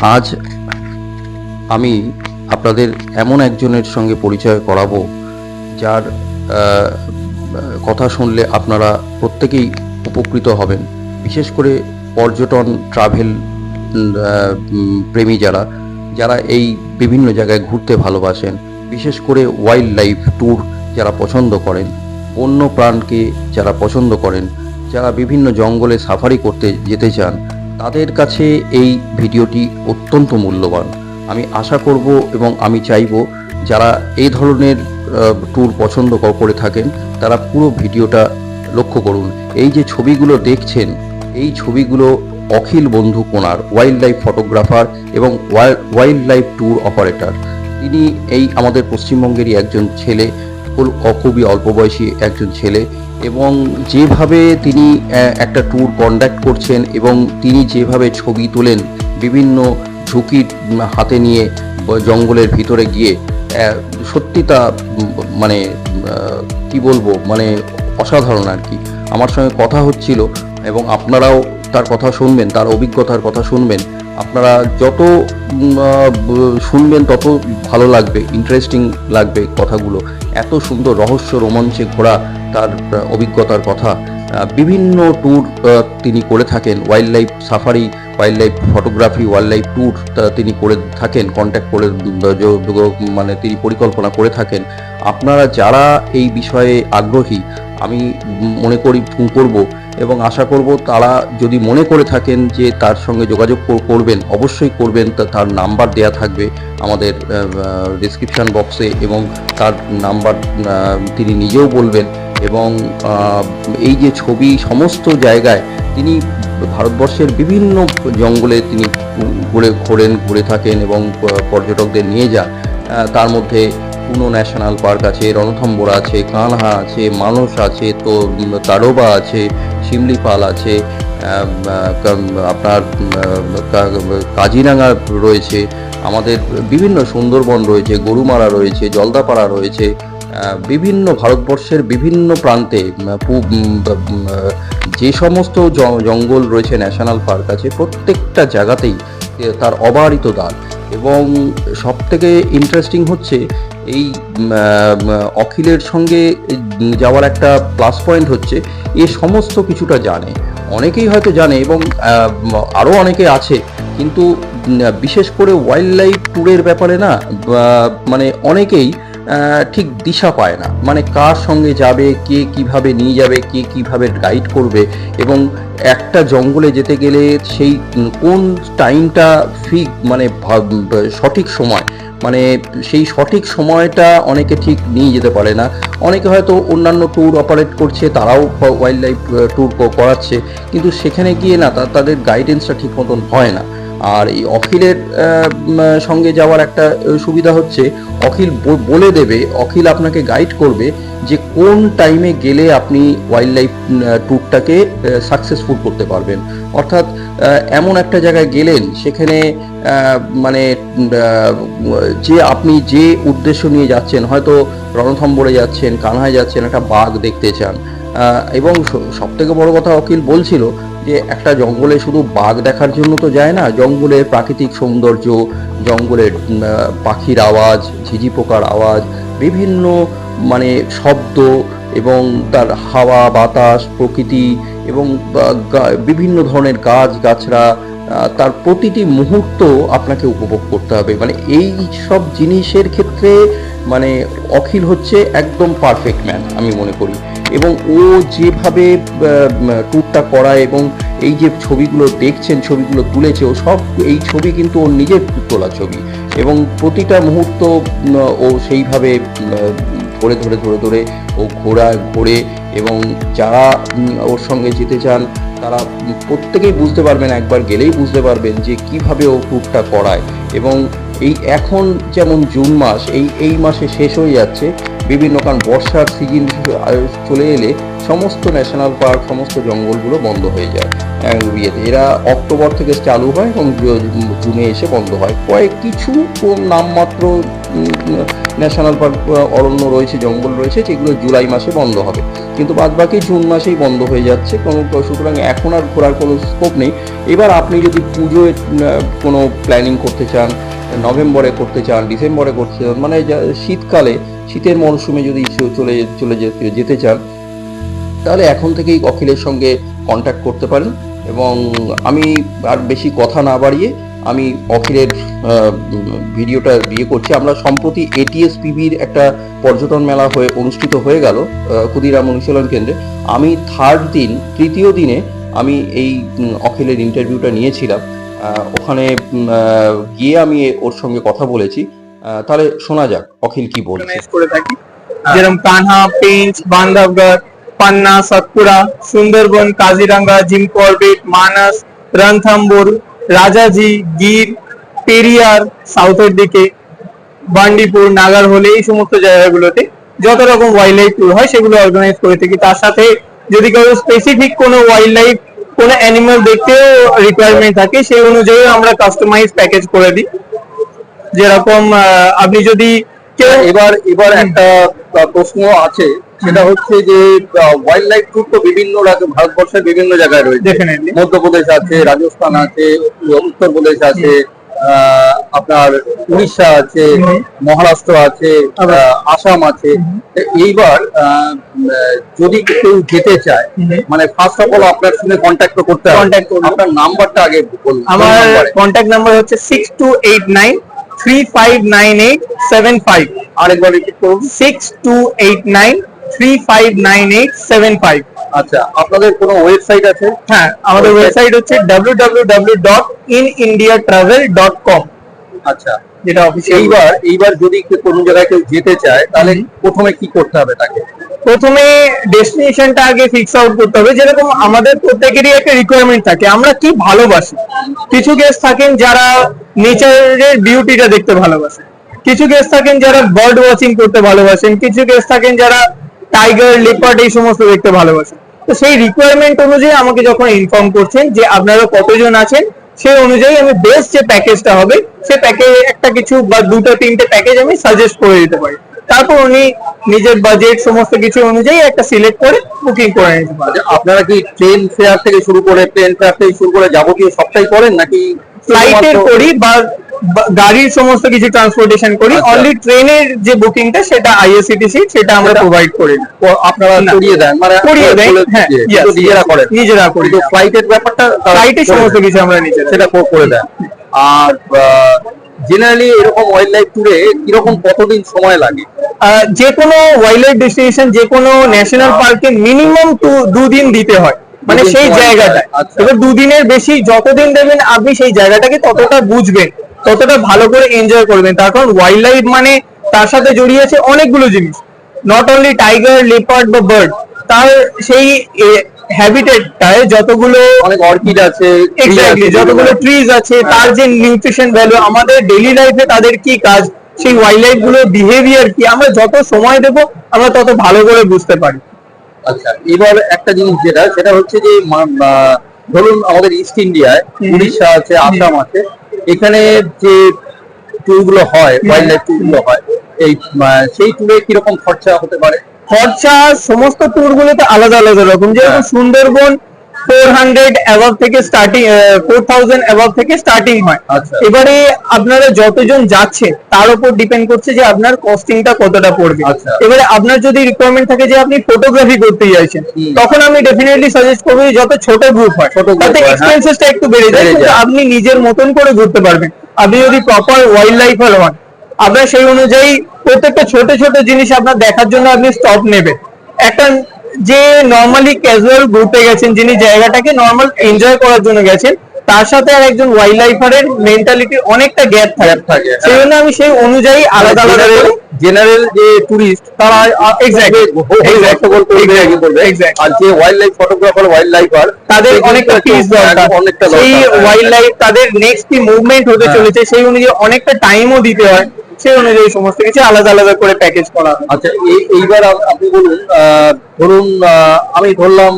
আজ আমি আপনাদের এমন একজনের সঙ্গে পরিচয় করাবো, যার কথা শুনলে আপনারা প্রত্যেকেই উপকৃত হবেন। বিশেষ করে পর্যটন, ট্রাভেল প্রেমী যারা যারা এই বিভিন্ন জায়গায় ঘুরতে ভালোবাসেন। বিশেষ করে ওয়াইল্ড লাইফ ট্যুর যারা পছন্দ করেন, বন্য প্রাণকে যারা পছন্দ করেন, যারা বিভিন্ন জঙ্গলে সাফারি করতে যেতে চান তাদের কাছে এই ভিডিওটি অত্যন্ত মূল্যবান। আমি আশা করব এবং আমি চাইব যারা এই ধরনের ট্যুর পছন্দ করে থাকেন, তারা পুরো ভিডিওটা লক্ষ্য করুন। এই যে ছবিগুলো দেখছেন, এই ছবিগুলো অখিল বন্ধু কোনার ওয়াইল্ড লাইফ ফটোগ্রাফার এবং ওয়াইল্ড লাইফ ট্যুর অপারেটর তিনি এই আমাদের পশ্চিমবঙ্গেরই একজন ছেলে খুবই অল্প বয়সী একজন ছেলে। এবং যেভাবে তিনি একটা ট্যুর কন্ডাক্ট করছেন এবং তিনি যেভাবে ছবি তোলেন বিভিন্ন ঝুঁকি হাতে নিয়ে জঙ্গলের ভিতরে গিয়ে সত্যি তা মানে কি বলব মানে অসাধারণ আর কি। আমার সঙ্গে কথা হচ্ছিল এবং আপনারাও তার কথা শুনবেন, তার অভিজ্ঞতার কথা শুনবেন। আপনারা যত শুনবেন তত ভালো লাগবে ইন্টারেস্টিং লাগবে কথাগুলো। এত সুন্দর রহস্য রোমাঞ্চে ঘোরা তার অভিজ্ঞতার কথা। বিভিন্ন ট্যুর তিনি করে থাকেন। Wildlife safari wildlife photography wildlife tour তিনি করে থাকেন কন্ট্যাক্ট করে মানে তিনি পরিকল্পনা করে থাকেন। আপনারা যারা এই বিষয়ে আগ্রহী, আমি মনে করি, ফোন করব এবং আশা করব তারা যদি মনে করে থাকেন যে তার সঙ্গে যোগাযোগ করবেন, অবশ্যই করবেন। তার নাম্বার দেয়া থাকবে আমাদের ডিসক্রিপশন বক্সে এবং তার নাম্বার তিনি নিজেও বলবেন। এবং এই যে ছবি সমস্ত জায়গায় তিনি ভারতবর্ষের বিভিন্ন জঙ্গলে তিনি ঘুরে ঘোরেন, ঘুরে থাকেন এবং পর্যটকদের নিয়ে যান। তার মধ্যে পুনো ন্যাশনাল পার্ক আছে, রণথম্বর আছে, কানহা আছে, মানস আছে, তো তারোবা আছে শিমলিপাল আছে আপনার কাজিরাঙা রয়েছে, আমাদের বিভিন্ন সুন্দরবন রয়েছে, গরুমারা রয়েছে, জলদাপাড়া রয়েছে বিভিন্ন ভারতবর্ষের বিভিন্ন প্রান্তে যে সমস্ত জঙ্গল রয়েছে ন্যাশনাল পার্ক আছে, প্রত্যেকটা জায়গাতেই তার অবারিত দান এবং সব থেকে ইন্টারেস্টিং হচ্ছে এই অখিলের সঙ্গে যাওয়ার একটা প্লাস পয়েন্ট হচ্ছে, এ সমস্ত কিছুটা জানে। অনেকেই হয়তো জানে এবং আরও অনেকে আছে, কিন্তু বিশেষ করে ওয়াইল্ড লাইফ ট্যুরের ব্যাপারে না মানে অনেকেই ঠিক দিশা পায় না। মানে কার সঙ্গে যাবে, কে কীভাবে নিয়ে যাবে, কে কীভাবে গাইড করবে এবং একটা জঙ্গলে যেতে গেলে সেই কোন টাইমটা ফিক মানে সঠিক সময় মানে সেই সঠিক সময়টা অনেকে ঠিক নিয়ে যেতে পারে না। অনেকে হয়তো অন্যান্য ট্যুর অপারেট করছে, তারাও ওয়াইল্ড লাইফ ট্যুর করাচ্ছে, কিন্তু সেখানে গিয়ে না তাদের গাইডেন্সটা ঠিক মতন হয় না। আর এই অখিলের সঙ্গে যাওয়ার একটা সুবিধা হচ্ছে, অখিল বলে দেবে, অখিল আপনাকে গাইড করবে যে কোন টাইমে গেলে আপনি ওয়াইল্ড লাইফ ট্যুরটাকে সাকসেসফুল করতে পারবেন। অর্থাৎ এমন একটা জায়গায় গেলেন, সেখানে মানে যে আপনি যে উদ্দেশ্য নিয়ে যাচ্ছেন, হয়তো রণথম্বরে যাচ্ছেন, কানহায় যাচ্ছেন, একটা বাঘ দেখতে চান। এবং সব থেকে বড় কথা অখিল বলছিল যে একটা জঙ্গলে শুধু বাঘ দেখার জন্য তো যায় না জঙ্গলের প্রাকৃতিক সৌন্দর্য জঙ্গলের পাখির আওয়াজ ঝিঝি পোকার আওয়াজ বিভিন্ন মানে শব্দ এবং তার হাওয়া বাতাস প্রকৃতি এবং বিভিন্ন ধরনের গাছ আহ, তার প্রতিটি মুহূর্ত আপনাকে উপভোগ করতে হবে। মানে এই সব জিনিসের ক্ষেত্রে মানে অখিল হচ্ছে একদম পারফেক্ট ম্যান আমি মনে করি। এবং ও যেভাবে ট্যুরটা করায় এবং এই যে ছবিগুলো দেখছেন, ছবিগুলো তুলেছে, ও সব, এই ছবি কিন্তু ওর নিজের তোলা ছবি। এবং প্রতিটা মুহূর্ত ও সেইভাবে ধরে ধরে ধরে ধরে ও ঘোরা, ঘোরে এবং যারা ওর সঙ্গে যেতে চান, তারা প্রত্যেকেই বুঝতে পারবেন, একবার গেলেই বুঝতে পারবেন যে কীভাবে ও ট্যুরটা করায়। এবং এই এখন যেমন জুন মাস, এই এই মাসে শেষ হয়ে যাচ্ছে বিভিন্ন কারণ, বর্ষার সিজন চলে এলে সমস্ত ন্যাশনাল পার্ক সমস্ত জঙ্গলগুলো বন্ধ হয়ে যায় এরা অক্টোবর থেকে চালু হয় এবং জুনে এসে বন্ধ হয়। কয়েক কিছু নামমাত্র ন্যাশনাল পার্ক অরণ্য রয়েছে, জঙ্গল রয়েছে, যেগুলো জুলাই মাসে বন্ধ হবে। কিন্তু বাদবাকি জুন মাসেই বন্ধ হয়ে যাচ্ছে, কোনো সুতরাং এখন আর ঘোরার কোনো স্কোপ নেই। এবার আপনি যদি পুজোয় কোনো প্ল্যানিং করতে চান, নভেম্বরে করতে চান, ডিসেম্বরে করতে চান মানে শীতকালে শীতের মরশুমে যদি চলে চলে যেতে চান, তাহলে এখন থেকেই অখিলের সঙ্গে কন্ট্যাক্ট করতে পারেন এবং আমি আর বেশি কথা না বাড়িয়ে আমি অখিলের ভিডিওটা বিয়ে করছি। আমরা সম্প্রতি এটিএস পিবির একটা পর্যটন মেলা হয়ে, অনুষ্ঠিত হয়ে গেল ক্ষুদিরাম অনুশীলন কেন্দ্রে। আমি থার্ড দিন, তৃতীয় দিনে আমি এই অখিলের ইন্টারভিউটা নিয়েছিলাম। ওখানে গিয়ে আমি ওর সঙ্গে কথা বলেছি। তাহলে শোনা যাক, অখিল কি বলছে। যেরকম কানহা পেঞ্চ, বান্ধবগড়, পান্না, সাতপুরা, সুন্দরবন, কাজিরাঙ্গা জিম করবেট মানাস, রণথম্বুর, রাজাজি, গির, পেরিয়ার সাউথের দিকে, বান্ডিপুর, নাগারহোলে, এই সমস্ত জায়গাগুলোতে যত রকম ওয়াইল্ড লাইফ ট্যুর হয়, সেগুলো অর্গানাইজ করে থাকি। তার সাথে যদি কারও স্পেসিফিক কোনো ওয়াইল্ড লাইফ কোনো অ্যানিমাল দেখতেও রিকোয়ারমেন্ট থাকে, সেই অনুযায়ী আমরা কাস্টমাইজ প্যাকেজ করে দিই। যেরকম আপনি যদি এবার এবার একটা প্রশ্ন আছে। সেটা হচ্ছে যে ওয়াইল্ড লাইফ ট্যুর তো বিভিন্ন রাজ্য ভারতবর্ষের বিভিন্ন জায়গায় রয়েছে। মধ্যপ্রদেশ আছে রাজস্থান আছে উত্তরপ্রদেশ আছে আপনার উড়িষ্যা আছে মহারাষ্ট্র আছে আসাম আছে। এইবার যদি কেউ যেতে চায় মানে ফার্স্ট অফ অল আপনার সঙ্গে কন্ট্যাক্ট করতে হবে। আপনার নাম্বারটা আগে বলুন আমার? কন্ট্যাক্ট নাম্বার হচ্ছে six two eight nine three five nine eight seven five আরেকবার রিপিট করুন। Six two eight nine three five nine eight seven five আচ্ছা আপনাদের কোনো ওয়েবসাইট আছে? হ্যাঁ আমাদের ওয়েবসাইট হচ্ছে W W W dot in India travel dot com আচ্ছা যেটা এইবার এইবার যদি কোনো জায়গায় কেউ যেতে চায় তাহলে প্রথমে কি করতে হবে তাকে? প্রথমে ডেস্টিনেশনটা আগে ফিক্স আউট করতে হবে। যেরকম আমাদের প্রত্যেকেরই একটা রিকোয়ারমেন্ট থাকে আমরা কি ভালোবাসি? কিছু গেস্ট থাকেন যারা নেচারের বিউটিটা দেখতে ভালোবাসেন। কিছু গেস্ট থাকেন যারা বার্ড ওয়াচিং করতে ভালোবাসেন। কিছু গেস্ট থাকেন যারা টাইগার লেপার্ড এই সমস্ত দেখতে ভালোবাসেন। তো সেই রিকোয়ারমেন্ট অনুযায়ী আমাকে যখন ইনফর্ম করছেন যে আপনারা কতজন আছেন সেই অনুযায়ী আমি বেস্ট যে প্যাকেজটা হবে সে প্যাকেজ একটা কিছু বা দুটো তিনটে প্যাকেজ আমি সাজেস্ট করে দিতে পারি। তারপর উনি নিজের বাজেট সমস্ত কিছু অনুযায়ী একটা সিলেক্ট করে বুকিং করে নিতে পারেন। আচ্ছা, আপনারা কি ট্রেন ফেয়ার থেকে শুরু করে প্লেন ফেয়ার থেকে শুরু করে যাবতীয় সবটাই করেন নাকি ফ্লাইটের করি বা- গাড়ির সমস্ত কিছু ট্রান্সপোর্টেশন করি। আচ্ছা। অনলি ট্রেনের যে বুকিংটা সেটা আইএসসিটিসি সেটা আমরা প্রোভাইড করি। আপনারা করিয়ে দেন। মানে করিয়ে বলে হ্যাঁ নিজেরা করেন। নিজেরা করি। কিন্তু ফ্লাইটের ব্যাপারটা তারা ফ্লাইটে করে সমস্ত দেন। কিছু আমরা নিজেরা সেটা করে। দেন। আর জেনারেলি এরকম ওয়াইল্ড লাইফ ট্যুরে কীরকম কতদিন সময় লাগে? যে কোনো ওয়াইল্ড লাইফ ডেস্টিনেশন যে কোনো ন্যাশনাল পার্কে মিনিমাম দুদিন দিতে হয়। মানে সেই জায়গাটায়। আচ্ছা। এবার দুদিনের বেশি যতদিন দেবেন আপনি সেই জায়গাটাকে ততটা বুঝবেন। ততটা ভালো করে এনজয় করবেন। তার কারণ ওয়াইল্ড লাইফ মানে তার সাথে জড়িয়ে আছে অনেকগুলো জিনিস। নট অনলি টাইগার লেপার্ড বা বার্ড তার সেই হ্যাবিটেটটায় যতগুলো অনেক অর্কিড আছে এক্স্যাক্টলি যতগুলো ট্রিজ আছে তার যে নিউট্রিশন ভ্যালু আমাদের ডেইলি লাইফে তাদের কি কাজ? সেই ওয়াইল্ড লাইফগুলো বিহেভিয়ার কি? আমরা যত সময় দেব আমরা তত ভালো করে বুঝতে পারি। আচ্ছা এবার একটা জিনিস যেটা সেটা হচ্ছে যে ধরুন আমাদের ইস্ট ইন্ডিয়ায় উড়িষ্যা আছে আসাম আছে। এখানে যে ট্যুরগুলো হয় ওয়াইল্ড লাইফ ট্যুরগুলো হয় এই সেই ট্যুরে কীরকম খরচা হতে পারে? খরচা সমস্ত ট্যুর গুলোতে আলাদা আলাদা রকম। যেরকম হ্যাঁ। সুন্দরবন ফোর হান্ড্রেড অ্যাভাব থেকে স্টার্টিং ফোর থাউজেন্ড অ্যাভাব থেকে স্টার্টিং হয় আচ্ছা। এবারে আপনারা যতজন যাচ্ছে তার উপর ডিপেন্ড করছে যে আপনার কস্টিংটা কতটা পড়বে আচ্ছা। এবারে আপনার যদি রিকোয়ারমেন্ট থাকে যে আপনি ফটোগ্রাফি করতে চাইছেন তখন আমি ডেফিনেটলি সাজেস্ট করব যত ছোট গ্রুপ হয় তাতে হ্যাঁ। এক্সপেন্সেসটা একটু বেড়ে যায় আপনি নিজের মতন করে ঘুরতে পারবেন আপনি যদি প্রপার ওয়াইল্ড লাইফার হন আপনার সেই অনুযায়ী প্রত্যেকটা ছোট ছোট জিনিস আপনার দেখার জন্য আপনি স্টপ নেবেন একটা যে নর্মালি ক্যাজুয়াল ঘুরতে গেছেন যিনি জায়গাটাকে নর্মাল এনজয় করার জন্য গেছেন তার সাথে আর একজন ওয়াইল্ড লাইফারের মেন্টালিটির অনেকটা গ্যাপ থাকে থাকে, হ্যাঁ। সেই জন্য আমি সেই অনুযায়ী আলাদা আলাদা জেনারেল যে টুরিস্ট তারা. করবে আর যে wildlife photographer wildlifer তাদের অনেকটা পিস দরকার অনেকটা সেই হ্যাঁ। ওয়াইল্ড লাইফ তাদের নেক্সট কি মুভমেন্ট হতে হ্যাঁ। চলেছে সেই অনুযায়ী অনেকটা টাইমও দিতে হয় সেই অনুযায়ী সমস্ত কিছু আলাদা আলাদা করে প্যাকেজ করা হয়। আচ্ছা এই- এইবার আপনি বলুন আহ, ধরুন আহ, আমি ধরলাম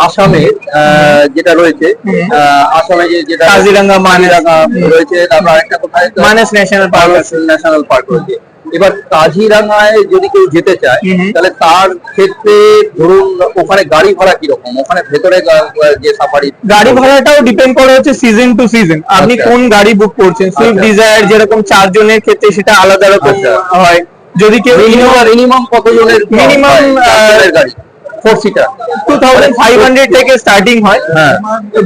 আসামে আহ, যেটা রয়েছে আহ, আসামে যে যেটা কাজিরাঙ্গা, মানেস। রয়েছে তারপর আরেকটা কোথায়? Manas national park national park রয়েছে। এবার কাজিরাঙায় যদি কেউ যেতে চায়। তাহলে তার ক্ষেত্রে ধরুন ওখানে গাড়ি ভাড়া কীরকম ওখানে ভেতরে যে সাফারি গাড়ি ভাড়াটাও ডিপেন্ড করে হচ্ছে সিজন টু সিজন আপনি আচ্ছা। কোন গাড়ি বুক করছেন সুইফট আচ্ছা। ডিজায়ার যেরকম চারজনের ক্ষেত্রে সেটা আলাদা রকম আচ্ছা। হয় যদি কেউ মিনিমাম কতজনের মিনিমাম গাড়ি four seater two thousand five hundred থেকে স্টার্টিং হয়। হ্যাঁ।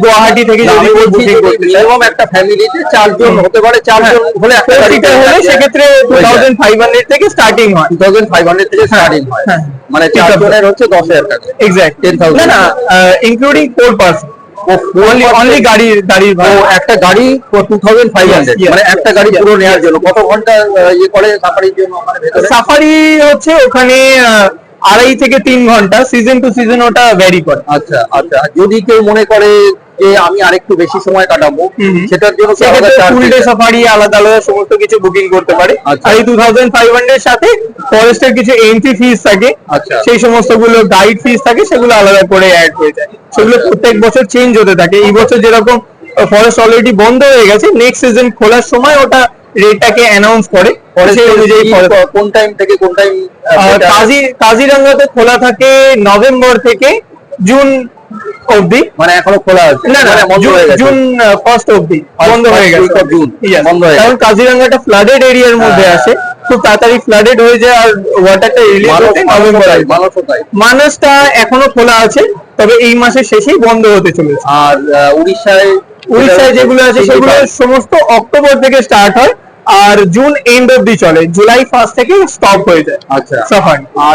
গুয়াহাটি থেকে যদি বুকিং করতে মিনিমাম একটা ফ্যামিলিতে চারজন হতে পারে চারজন হলে একটা গাড়ি হলে সেক্ষেত্রে টু থাউজেন্ড ফাইভ হান্ড্রেড থেকে স্টার্টিং হয়। টু থাউজেন্ড ফাইভ হান্ড্রেড থেকে স্টার্টিং হয়। হ্যাঁ। মানে চারজনের হচ্ছে দশ হাজার টাকা। এক্স্যাক্ট 10,000 না না including four person only only গাড়ির ভাড়া। একটা গাড়ি টু থাউজেন্ড ফাইভ হান্ড্রেড মানে একটা গাড়ি পুরো নেওয়ার জন্য। কত ঘণ্টা ইয়ে করে সাফারির জন্য সাফারি হচ্ছে ওখানে আড়াই থেকে তিন ঘণ্টা সিজন টু সিজন ওটা ভ্যারি করে আচ্ছা আচ্ছা যদি কেউ মনে করে যে আমি আরেকটু বেশি সময় কাটাবো। সেটার জন্য ফুল ডে সাফারি আলাদা আলাদা সমস্ত কিছু বুকিং করতে পারে আচ্ছা। আর এই টু থাউজেন্ড ফাইভ হান্ড্রেড সাথে ফরেস্টের কিছু এন্ট্রি ফিস থাকে আচ্ছা। সেই সমস্তগুলো গাইড ফিস থাকে সেগুলো আলাদা করে অ্যাড হয়ে যায় সেগুলো। প্রত্যেক বছর চেঞ্জ হতে থাকে এই বছর যেরকম ফরেস্ট অলরেডি বন্ধ হয়ে গেছে নেক্সট সিজন খোলার সময় ওটা রেটটাকে অ্যানাউন্স করে। সেই অনুযায়ী কোন টাইম থেকে কোন টাইম কাজি কাজিরাঙ্গাতে খোলা থাকে নভেম্বর থেকে জুন অবধি। মানে এখনও খোলা আছে? না না মানে জুন- জুন ফার্স্ট অবধি। বন্ধ হয়ে গেছে। Yes, বন্ধ হয়ে কারণ কাজিরাঙ্গাটা ফ্লাডেড এরিয়ার মধ্যে হ্যাঁ। আসে খুব তাড়াতাড়ি ফ্লাডেড হয়ে যায় আর ওয়াটারটা রিলিজ হতে নভেম্বর মানসটা এখনও খোলা আছে তবে এই মাসের শেষেই বন্ধ হতে চলেছে। আর উড়িষ্যায় উড়িষ্যায় যেগুলো আছে সেগুলো সমস্ত অক্টোবর থেকে স্টার্ট হয়। আর জুন এন্ড অবধি চলে। জুলাই ফার্স্ট থেকে স্টপ হয়ে যায় আচ্ছা।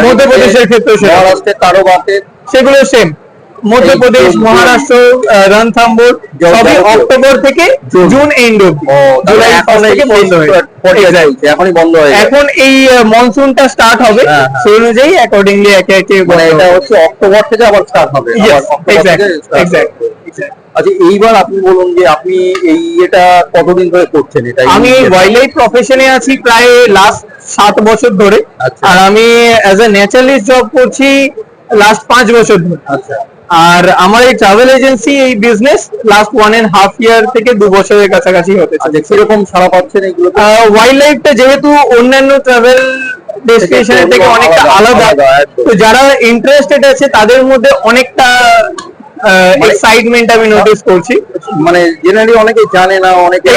মধ্যপ্রদেশের ক্ষেত্রে মহারাষ্ট্রের তারবাতে সেগুলো সেম মধ্যপ্রদেশ মহারাষ্ট্র আহ, সবই অক্টোবর থেকে জুন। এন্ড জুলাই ফার্স্ট থেকে বন্ধ হয়ে যায়। এখনই বন্ধ হয়ে এখন এই মনসুনটা স্টার্ট হবে। হ্যাঁ, হ্যাঁ। সেই অনুযায়ী অ্যাকর্ডিংলি একে একে মানে এটা হচ্ছে অক্টোবর থেকে আবার স্টার্ট হবে। Yes, আবার আচ্ছা এইবার আপনি বলুন যে আপনি এই এটা কতদিন ধরে করছেন? এটা আমি এই- ওয়াইল্ড লাইফ প্রফেশনে আছি প্রায় লাস্ট সাত বছর ধরে। আচ্ছা। আর আমি অ্যাজ এ ন্যাচারালিস্ট জব করছি লাস্ট পাঁচ বছর ধরে। আচ্ছা। আর আমার এই ট্রাভেল এজেন্সি এই business last one and half year থেকে দু বছরের কাছাকাছি হতে আচ্ছা কীরকম সারা পাচ্ছেন এগুলো ওয়াইল্ড লাইফটা যেহেতু অন্যান্য ট্রাভেল ডেস্টিনেশনের থেকে অনেকটা আলাদা। তো যারা ইন্টারেস্টেড আছে তাদের মধ্যে অনেকটা এক্সাইটমেন্ট আমি নোটিস করছি। মানে জেনারেলি অনেকে জানে না অনেকে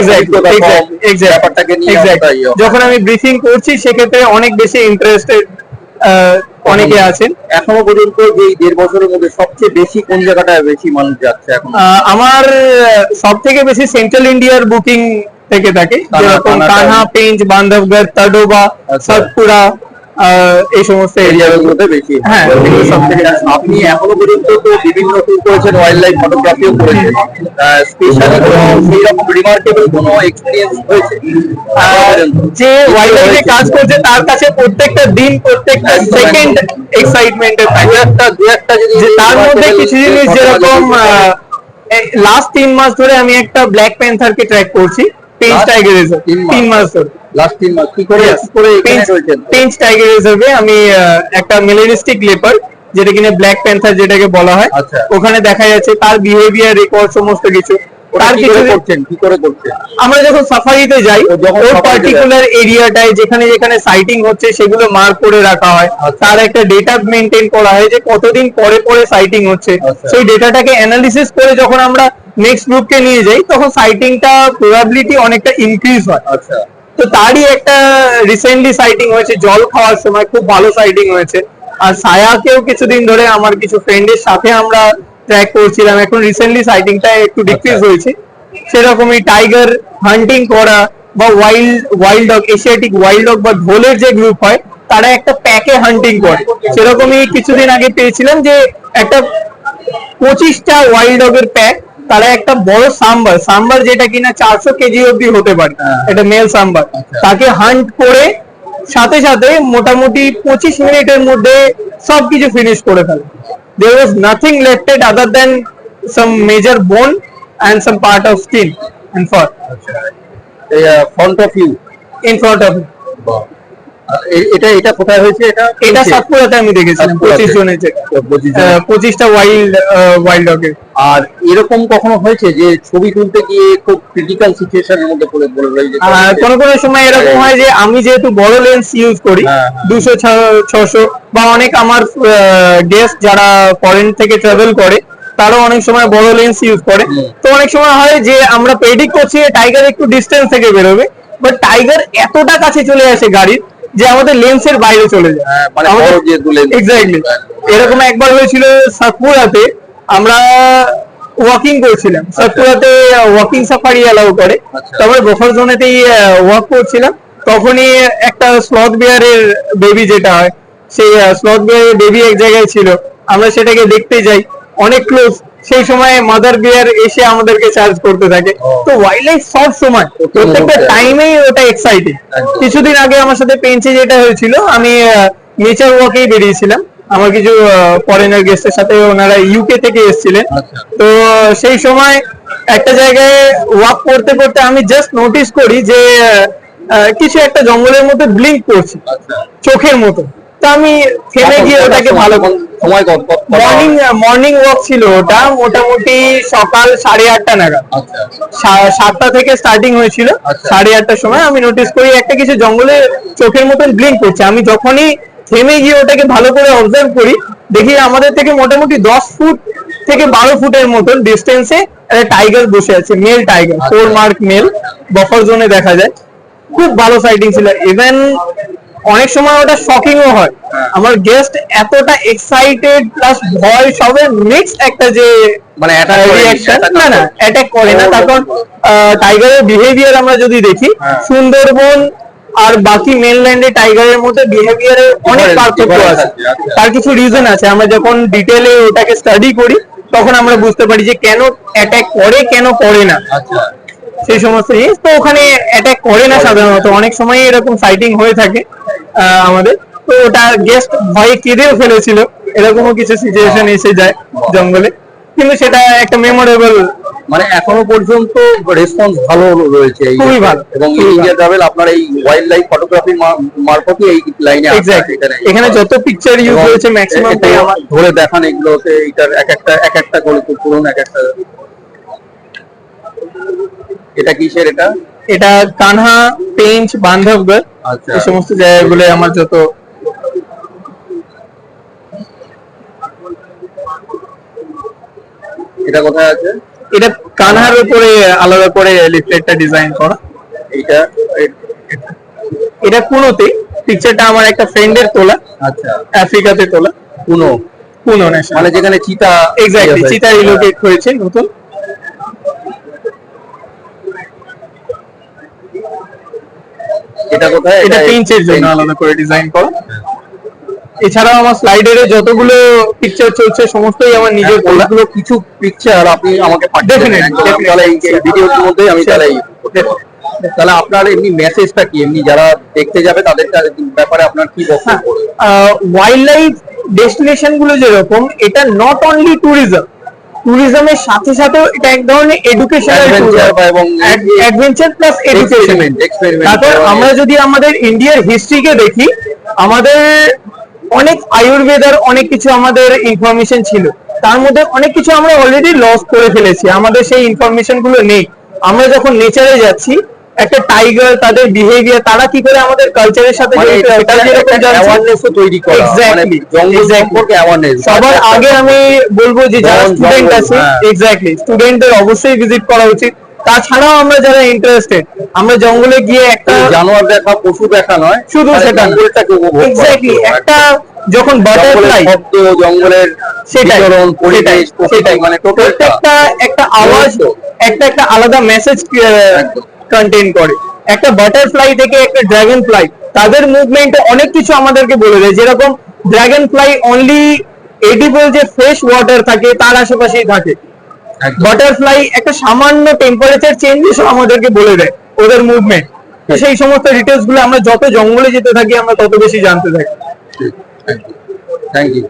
ব্যাপারটাকে নিয়ে ইয়ে। হয়। যখন আমি ব্রিফিং করছি সেক্ষেত্রে অনেক বেশি ইন্টারেস্টেড অনেকে আছেন। এখনও পর্যন্ত যে এই দেড় বছরের মধ্যে সবচেয়ে বেশি কোন জায়গাটায় বেশি মানুষ যাচ্ছে এখন? আমার সব থেকে বেশি সেন্ট্রাল ইন্ডিয়ার বুকিং থেকে থাকে। যেরকম কানহা পেঞ্চ বান্ধবগড় তডোবা আচ্ছা। সাতপুরা এই সমস্ত এরিয়া এরিয়াগুলোতে বেশি। হ্যাঁ, সব থেকে আপনি এখনও পর্যন্ত তো বিভিন্ন ট্যুর করেছেন ওয়াইল্ড লাইফ ফটোগ্রাফিও করেছেন। স্পেশালি কোনো সেই রকম রিমার্কেবল কোনো এক্সপিরিয়েন্স হয়েছে? যে ওয়াইল্ড লাইফে কাজ করছে তার কাছে প্রত্যেকটা দিন প্রত্যেকটা সেকেন্ড এক্সাইটমেন্টের থাকে। একটা দু একটা যদি তার মধ্যে কিছু জিনিস যেরকম লাস্ট তিন মাস ধরে আমি একটা ব্ল্যাক প্যান্থারকে ট্র্যাক করছি পেঞ্চ Last টাইগার রিজার্ভ তিন তিন মাস ধরে। লাস্ট তিন মাস। কি করে কি করে পেঞ্চ টাইগার রিজার্ভে আমি একটা মেলেরিস্টিক লেপার যেটা কিনা ব্ল্যাক প্যান্থার যেটাকে বলা হয়। আচ্ছা। ওখানে দেখা যাচ্ছে তার বিহেভিয়ার রেকর্ড সমস্ত কিছু। তার কিছু করছেন? কি করে করছেন? আমরা যখন সাফারিতে যাই পার্টিকুলার এরিয়াটায় যেখানে যেখানে সাইটিং হচ্ছে সেগুলো মার্ক করে রাখা হয়। আচ্ছা। তার একটা ডেটা মেনটেন করা হয় যে কতদিন পরে পরে সাইটিং হচ্ছে। আচ্ছা। সেই ডেটাটাকে অ্যানালিসিস করে যখন আমরা নেক্সট গ্রুপকে নিয়ে যাই তখন সাইটিংটা প্রবাবিলিটি অনেকটা ইনক্রিজ হয়। আচ্ছা। তো তারই একটা রিসেন্টলি সাইটিং হয়েছে জল খাওয়ার সময় খুব ভালো সাইটিং হয়েছে। আর সায়াকেও কিছুদিন ধরে আমার কিছু ফ্রেন্ডের সাথে আমরা ট্র্যাক করছিলাম। এখন রিসেন্টলি সাইটিংটা একটু ডিক্রিজ আচ্ছা। হয়েছে। সেরকমই টাইগার হান্টিং করা বা wild wild dog Asiatic wild dog বা ঢোলের যে গ্রুপ হয় তারা একটা প্যাকে হান্টিং করে। সেরকমই কিছুদিন আগে পেয়েছিলাম যে একটা পঁচিশটা ওয়াইল্ড ডগের প্যাক তারা একটা বড় সাম্বার সাম্বার যেটা কিনা চারশো কেজি অব্দি হতে পারে। হ্যাঁ। এটা মেল সাম্বার। আচ্ছা। তাকে হান্ট করে সাথে সাথে মোটামুটি পঁচিশ মিনিটের মধ্যে সবকিছু ফিনিশ করে ফেলে। Nothing left it other than some major bone and some part of skin and fur আচ্ছা। ফ্রন্ট অফ ইউ বাহ। আর এ- এটা এটা কোথায় হয়েছে এটা? এটা? সাতপুরাতে আমি দেখেছিলাম পঁচিশ জনের পঁচিশটা ওয়াইল্ড ওয়াইল্ড ডগের আর এরকম কখনো হয়েছে যে ছবি তুলতে গিয়ে খুব ক্রিটিক্যাল সিচুয়েশনের মধ্যে পড়ে পড়ে রয়েছে? কোনো কোনো সময় এরকম হয় যে আমি যেহেতু বড় লেন্স ইউজ করি হ্যাঁ, হ্যাঁ। দুশো ছশো বা অনেক আমার গেস্ট যারা ফরেন থেকে ট্রাভেল করে তারাও অনেক সময় বড় লেন্স ইউজ করে। তো অনেক সময় হয় যে আমরা প্রেডিক করছি টাইগার একটু ডিস্টেন্স থেকে বেরোবে বাট টাইগার এতটা কাছে চলে আসে গাড়ির যে আমাদের লেন্সের বাইরে চলে যায়। হ্যাঁ, মানে। এক্স্যাক্টলি এরকম একবার হয়েছিল সাতপুরাতে আমরা ওয়াকিং করছিলাম। সাতপুরাতে ওয়াকিং সাফারি অ্যালাউ করে। তারপরে বফার জোনেতেই ওয়াক করছিলাম। তখনই একটা স্লথ বিয়ারের বেবি যেটা হয় সেই স্লথ বিয়ারের বেবি এক জায়গায় ছিল। আমরা সেটাকে দেখতে যাই। অনেক ক্লোজ সেই সময় মাদার বিয়ার এসে আমাদেরকে চার্জ করতে থাকে। তো ওয়াইল্ড লাইফ সব সময় প্রত্যেকটা টাইমেই ওটা এক্সাইটিং কিছুদিন আগে আমার সাথে পেঞ্চে যেটা হয়েছিল আমি নেচার ওয়াকেই বেরিয়েছিলাম। আমার কিছু ফরেনার গেস্টের সাথে ওনারা ইউকে থেকে এসেছিলেন। আচ্ছা। তো সেই সময় একটা জায়গায় ওয়াক করতে করতে আমি জাস্ট নোটিস করি যে কিছু একটা জঙ্গলের মধ্যে ব্লিঙ্ক করছে আচ্ছা। চোখের মতো। তো আমি থেমে গিয়ে ওটাকে ভালো সময় মর্নিং মর্নিং ওয়াক ছিল ওটা মোটামুটি সকাল সাড়ে আটটা নাগাদ। আচ্ছা। সাতটা থেকে স্টার্টিং হয়েছিল। সাড়ে আটটার সময় আমি নোটিস করি একটা কিছু জঙ্গলে চোখের মতন ব্লিঙ্ক করছে। আমি যখনই থেমে গিয়ে ওটাকে ভালো করে অবজার্ভ করি দেখি আমাদের থেকে মোটামুটি দশ ফুট থেকে বারো ফুটের মতন ডিস্টেন্সে একটা টাইগার বসে আছে male tiger. Four mark male buffer জোনে দেখা যায় খুব ভালো সাইটিং ছিল ইভেন অনেক সময় ওটা শকিংও হয় হ্যাঁ। আমার গেস্ট এতটা এক্সাইটেড প্লাস ভয় সবের মিক্স একটা যে মানে না না অ্যাটাক করে না তারপর টাইগারের বিহেভিয়ার আমরা যদি দেখি হ্যাঁ। সুন্দরবন আর বাকি মেনল্যান্ডে টাইগারের মধ্যে বিহেভিয়ারে অনেক পার্থক্য আছে। আচ্ছা। তার কিছু রিজন আছে। আমরা যখন ডিটেলে ওটাকে স্টাডি করি তখন আমরা বুঝতে পারি যে কেন অ্যাটাক করে কেন করে না। আচ্ছা। সেই সমস্ত জিনিস। তো ওখানে অ্যাটাক করে না সাধারণত। অনেক সময় এরকম সাইটিং হয়ে থাকে আহ, আমাদের। তো ওটা গেস্ট ভয়ে কেঁদেও ফেলেছিল। এরকমও কিছু সিচুয়েশন এসে যায় জঙ্গলে। কিন্তু সেটা একটা মেমোরেবল মানে এখনও পর্যন্ত রেসপন্স ভালো রয়েছে খুবই ভালো, এবং ইন্ডিয়া ট্রাভেল আপনার এই ওয়াইল্ড লাইফ ফটোগ্রাফি মারফতই এই লাইনে এখানে যত পিকচার ইউজ হয়েছে ম্যাক্সিমাম ধরে দেখান এগুলোতে এইটার এক একটা এক একটা করে তো পুরন এক একটা। এটা কিসের এটা? এটা কানহা পেঞ্চ বান্ধবগড় আচ্ছা। এই সমস্ত জায়গাগুলো আমার যত এটা কোথায় আছে? এটা কানহার উপরে আলাদা করে লিফলেটটা ডিজাইন করা। এইটা এ- এটা কোনোতে পিকচারটা আমার একটা ফ্রেন্ডের তোলা আচ্ছা। আফ্রিকাতে তোলা। কুনো? পুনো ন্যাশনাল মানে যেখানে চিতা এক্স্যাক্টলি ইয়ে চিতা রিলোকেট হয়েছে নতুন। এটা কোথায়? এটা পেঞ্চের জন্য আলাদা করে ডিজাইন করা। এছাড়াও আমার স্লাইডারে যতগুলো পিকচার চলছে সমস্তই আমার নিজের হ্যাঁ, কিছু পিকচার আপনি আমাকে পাঠিয়ে ভিডিওর মধ্যে আমি Sure. তাহলে আপনার এমনি মেসেজটা কি? এমনি যারা দেখতে যাবে তাদের ব্যাপারে আপনার কি বক্তব্য? ওয়াইল্ড লাইফ ডেস্টিনেশনগুলো যেরকম এটা নট অনলি ট্যুরিজম ট্যুরিজমের সাথে সাথে এটা এক ধরনের এডুকেশনাল এবং অ্যাডভেঞ্চার প্লাস এডুকেশন তারপর আমরা যদি আমাদের ইন্ডিয়ার হিস্ট্রিকে দেখি আমাদের অনেক আয়ুর্বেদার অনেক কিছু আমাদের ইনফরমেশন ছিল। তার মধ্যে অনেক কিছু আমরা অলরেডি লস করে ফেলেছি। আমাদের সেই ইনফরমেশনগুলো নেই। আমরা যখন নেচারে যাচ্ছি একটা টাইগার তাদের বিহেভিয়ার তারা কি করে আমাদের কালচারের সাথে মানে তৈরি করা। মানে সবার আগে আমি বলব যে যারা স্টুডেন্ট আছে। এক্স্যাক্টলি স্টুডেন্টদের অবশ্যই ভিজিট করা উচিত। তাছাড়াও আমরা যারা ইন্টারেস্টেড আমরা জঙ্গলে গিয়ে একটা জানোয়ার দেখা পশু দেখা নয় শুধু সেটা। এক্স্যাক্টলি একটা যখন বাটারফ্লাই শব্দ জঙ্গলের সেটাই পরিবেশ সেটাই, মানে প্রত্যেকটা একটা আওয়াজ একটা একটা আলাদা মেসেজ। কন্টেন করে একটা বাটারফ্লাই থেকে একটা ড্রাগন ফ্লাই তাদের মুভমেন্টে অনেক কিছু আমাদেরকে বলে দেয় যেরকম ড্রাগন ফ্লাই অনলি এডিবল যে ফ্রেশ ওয়াটার থাকে তার আশেপাশেই থাকে। বাটারফ্লাই একটা সামান্য টেম্পারেচার চেঞ্জেস আমাদেরকে বলে দেয় ওদের মুভমেন্ট তো সেই সমস্ত ডিটেলসগুলো আমরা যত জঙ্গলে যেতে থাকি আমরা তত বেশি জানতে থাকি। Thank you